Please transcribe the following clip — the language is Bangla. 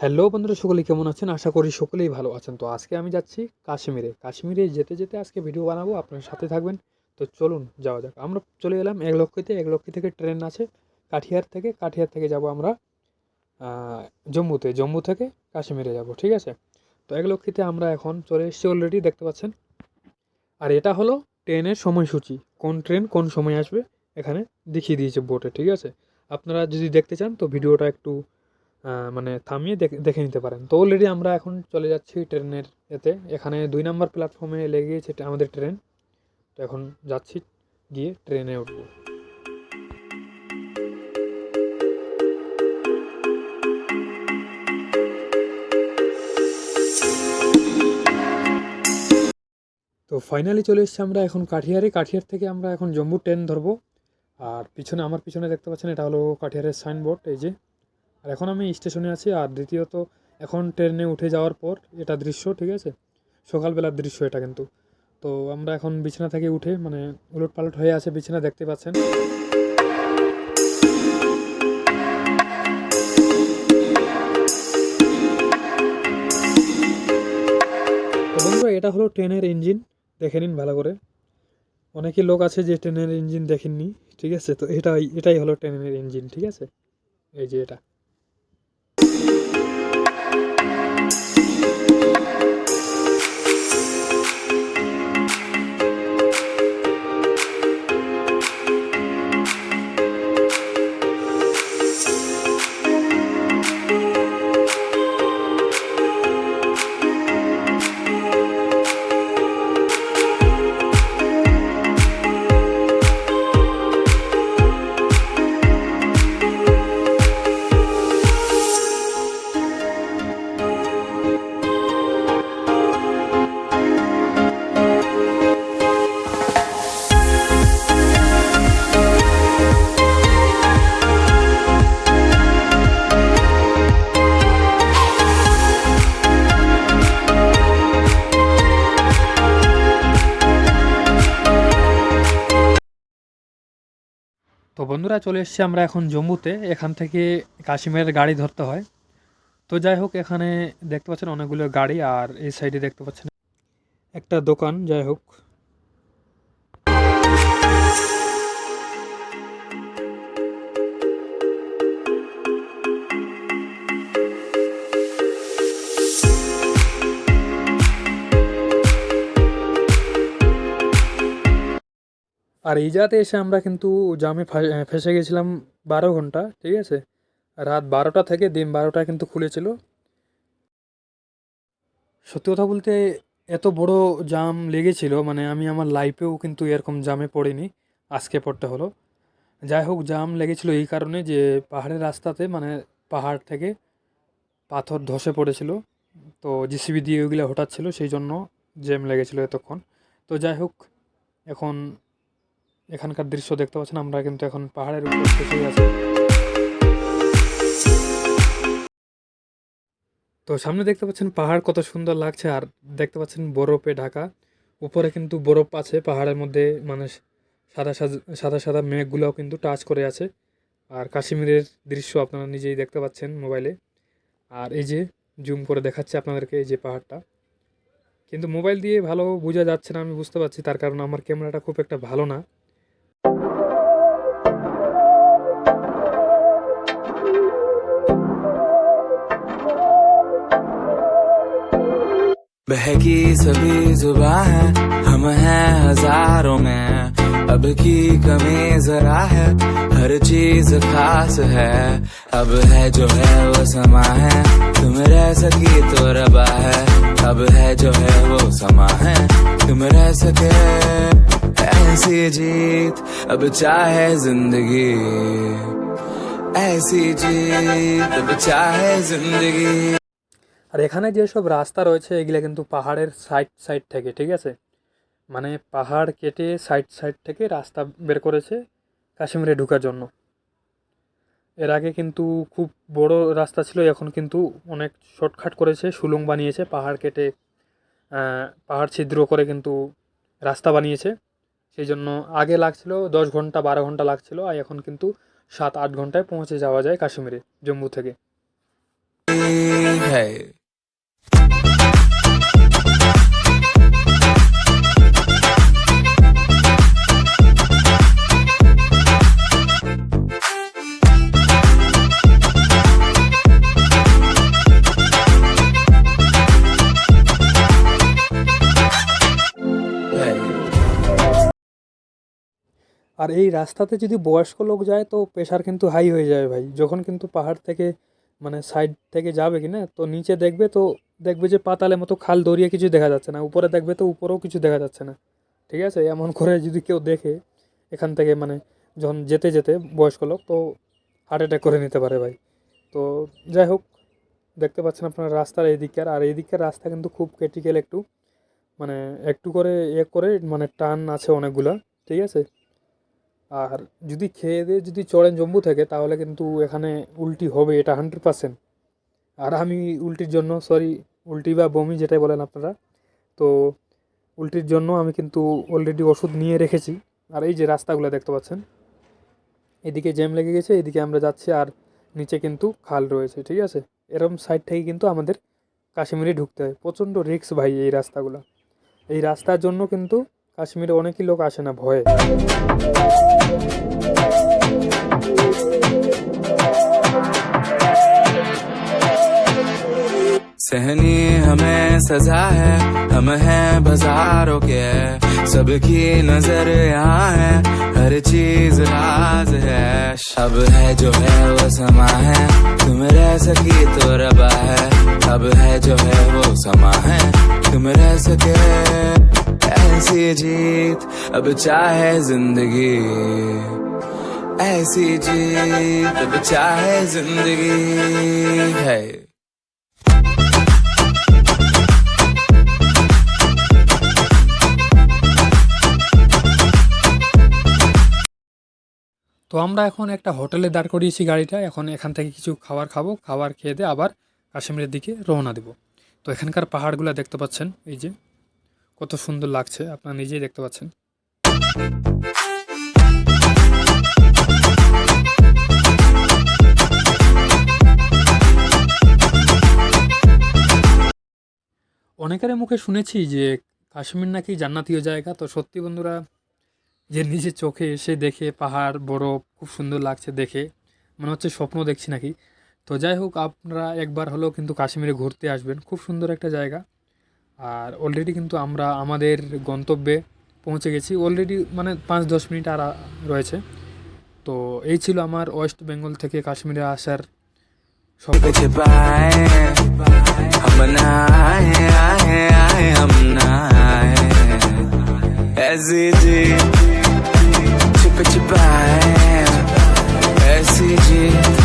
হ্যালো বন্ধুরা সকলে কেমন আছেন? আশা করি সকলেই ভালো আছেন। তো আজকে আমি যাচ্ছি কাশ্মীরে। কাশ্মীরে যেতে যেতে আজকে ভিডিও বানাবো, আপনার সাথে থাকবেন। তো চলুন, যাওয়া যাক। আমরা চলে এলাম এক লক্ষিতে এক লক্ষি থেকে ট্রেন আছে কাঠিয়ার থেকে। কাঠিয়ার থেকে যাব আমরা জম্মুতে। জম্মু থেকে কাশ্মীরে যাব, ঠিক আছে? তো এক লক্ষিতে আমরা এখন চলে এসেছি অলরেডি দেখতে পাচ্ছেন? আর এটা হলো ট্রেনের সময়সূচি। কোন ট্রেন কোন সময় আসবে, এখানে দেখিয়ে দিয়েছে বোর্ডে ঠিক আছে? আপনারা যদি দেখতে চান, তো ভিডিওটা একটু মানে থামিয়ে দেখে নিতে পারেন। তো অলরেডি আমরা এখন চলে যাচ্ছি ট্রেনের এতে। এখানে দুই নম্বর প্ল্যাটফর্মে লেগে গিয়েছে আমাদের ট্রেন। তো এখন যাচ্ছি গিয়ে ট্রেনে উঠবো। তো ফাইনালি চলে এসেছি আমরা এখন কাঠিয়ারে। কাঠিয়ার থেকে আমরা এখন জম্মু ট্রেন ধরবো। আর পিছনে আমার পিছনে দেখতে পাচ্ছেন, এটা হলো কাঠিয়ারের সাইনবোর্ড এই যে। আর এখন আমি স্টেশনে আছি আর দ্বিতীয়ত এখন ট্রেনে উঠে যাওয়ার পর এটা দৃশ্য, ঠিক আছে? সকালবেলার দৃশ্য এটা কিন্তু। তো আমরা এখন বিছানা থেকে উঠে মানে উলট পালট হয়ে আছে বিছানা, দেখতে পাচ্ছেন। এটা হলো ট্রেনের ইঞ্জিন। দেখে নিন ভালো করে। অনেকে লোক আছে যে ট্রেনের ইঞ্জিন দেখেননি, ঠিক আছে? তো এটাই এটাই হলো ট্রেনের ইঞ্জিন, ঠিক আছে? এই যে এটা। তো বন্ধুরা চলে এসেছি আমরা এখন জম্মুতে। এখান থেকে কাশ্মীরের গাড়ি ধরতে হয়। তো যাই হোক, এখানে দেখতে পাচ্ছেন অনেকগুলো গাড়ি আর এই সাইডে দেখতে পাচ্ছেন একটা দোকান। যাই হোক আর এই জায়গাতে এসে আমরা কিন্তু জামে ফেসে গেছিলাম বারো ঘণ্টা, ঠিক আছে? রাত বারোটা থেকে দিন বারোটা কিন্তু খুলেছিল। সত্যি কথা বলতে এত বড় জাম লেগেছিল মানে আমি আমার লাইফেও কিন্তু এরকম জামে পড়িনি, আজকে পড়তে হলো। যাই হোক, জাম লেগেছিল এই কারণে যে পাহাড়ের রাস্তাতে মানে পাহাড় থেকে পাথর ধসে পড়েছিল, তো জিসিবি দিয়ে ওইগুলো হঠাৎ ছিল সেই জন্য জ্যাম লেগেছিল এতক্ষণ। তো যাই হোক, এখন এখানকার দৃশ্য দেখতে পাচ্ছেন, আমরা কিন্তু এখন পাহাড়ের উপর বসে আছি। তো সামনে দেখতে পাচ্ছেন পাহাড় কত সুন্দর লাগছে, আর দেখতে পাচ্ছেন বরফে ঢাকা। উপরে কিন্তু বরফ আছে, পাহাড়ের মধ্যে মানে সাদা সাদা সাদা মেঘগুলোও কিন্তু টাচ করে আছে। আর কাশ্মীরের দৃশ্য আপনারা নিজেই দেখতে পাচ্ছেন মোবাইলে। আর এই যে জুম করে দেখাচ্ছে আপনাদেরকে এই যে পাহাড়টা। কিন্তু মোবাইল দিয়ে ভালো বোঝা যাচ্ছে না, আমি বুঝতে পারছি, তার কারণ আমার ক্যামেরাটা খুব একটা ভালো না। बहकी सभी जुबा है, हम हैं हज़ारों में। अब की कमी जरा है, हर चीज़ खास है। अब है जो है वो समा है, तुम रह सकी तो रबा है। अब है जो है वो समा है, तुम रह सके। ऐसी जीत, अब चाहे ज़िंदगी। ऐसी जीत, अब चाहे ज़िंदगी। আর এখানে যেসব রাস্তা রয়েছে, এগুলো কিন্তু পাহাড়ের সাইড সাইড থেকে, ঠিক আছে? মানে পাহাড় কেটে সাইড সাইড থেকে রাস্তা বের করেছে কাশ্মীরে ঢোকার জন্য। এর আগে কিন্তু খুব বড় রাস্তা ছিল, এখন কিন্তু অনেক শর্টকাট করেছে, সুলং বানিয়েছে, পাহাড় কেটে পাহাড় ছিদ্র করে কিন্তু রাস্তা বানিয়েছে। সেই জন্য আগে লাগছিল দশ ঘণ্টা, বারো ঘণ্টা লাগছিল, আর এখন কিন্তু সাত, আট ঘন্টায় পৌঁছে যাওয়া যায় কাশ্মীরে, জম্মু থেকে। है আর এই রাস্তাতে যদি বয়স্ক লোক যায় তো প্রেশার কিন্তু হাই হয়ে যাবে ভাই। যখন কিন্তু পাহাড় থেকে মানে সাইড থেকে যাবে কি না, তো নিচে দেখবে তো, দেখবে যে পাতালের মতো খাল দরিয়ে কিছু দেখা যাচ্ছে না। উপরে দেখবে তো উপরেও কিছু দেখা যাচ্ছে না। ঠিক আছে? এমন করে যদি কেউ দেখে এখান থেকে মানে যখন যেতে যেতে বয়স্ক লোক, তো হার্ট অ্যাটাক করে নিতে পারে ভাই। তো যাই হোক, দেখতে পাচ্ছেন আপনার রাস্তার এই দিককার আর এই দিককার রাস্তা কিন্তু খুব ক্রিটিক্যাল একটু। মানে একটু করে এ করে মানে টান আছে অনেকগুলা। ঠিক আছে? আর যদি খেয়ে দিয়ে যদি চড়েন জম্বু থেকে, তাহলে কিন্তু এখানে উল্টি হবে, এটা হান্ড্রেড পার্সেন্ট আর আমি উল্টির জন্য সরি উল্টি বা বমি যেটাই বলেন আপনারা, তো উল্টির জন্য আমি কিন্তু অলরেডি ওষুধ নিয়ে রেখেছি। আর এই যে রাস্তাগুলো দেখতে পাচ্ছেন, এদিকে জ্যাম লেগে গেছে, এদিকে আমরা যাচ্ছি, আর নিচে কিন্তু খাল রয়েছে, ঠিক আছে? এরকম সাইড থেকে কিন্তু আমাদের কাশ্মীরে ঢুকতে হয়। প্রচণ্ড রিস্ক ভাই এই রাস্তাগুলো। এই রাস্তার জন্য কিন্তু কাশ্মীরে অনেকই লোক আসে না ভয়ে सहनी हमें सजा है हम हैं बाजारों के सबकी नजर यहाँ है हर चीज राज है अब है जो है वो समा है तुम रह सकी तो रबा है अब है जो है वो समा है तुम रह सके ऐसी जीत अब चाहे जिंदगी ऐसी जीत अब चाहे जिंदगी है তো আমরা এখন একটা হোটেলে দাঁড় করিয়েছি গাড়িটা এখন এখান থেকে কিছু খাবার খাবো খাবার খেয়ে দিয়ে আবার কাশ্মীরের দিকে রওনা দেব। তো এখানকার পাহাড়গুলো দেখতে পাচ্ছেন, এই যে কত সুন্দর লাগছে, আপনারা নিজেই দেখতে পাচ্ছেন। অনেকের মুখে শুনেছি যে কাশ্মীর নাকি জান্নাতীয় জায়গা, তো সত্যি বন্ধুরা, যে নিজের চোখে এসে দেখে পাহাড়, বরফ, খুব সুন্দর লাগছে দেখে, মনে হচ্ছে স্বপ্ন দেখছি নাকি। তো যাই হোক আপনারা একবার হলেও কিন্তু কাশ্মীরে ঘুরতে আসবেন। খুব সুন্দর একটা জায়গা। আর অলরেডি কিন্তু আমরা আমাদের গন্তব্যে পৌঁছে গেছি। অলরেডি মানে পাঁচ দশ মিনিট আর রয়েছে। তো এই ছিল আমার ওয়েস্ট বেঙ্গল থেকে কাশ্মীরে আসার সবাই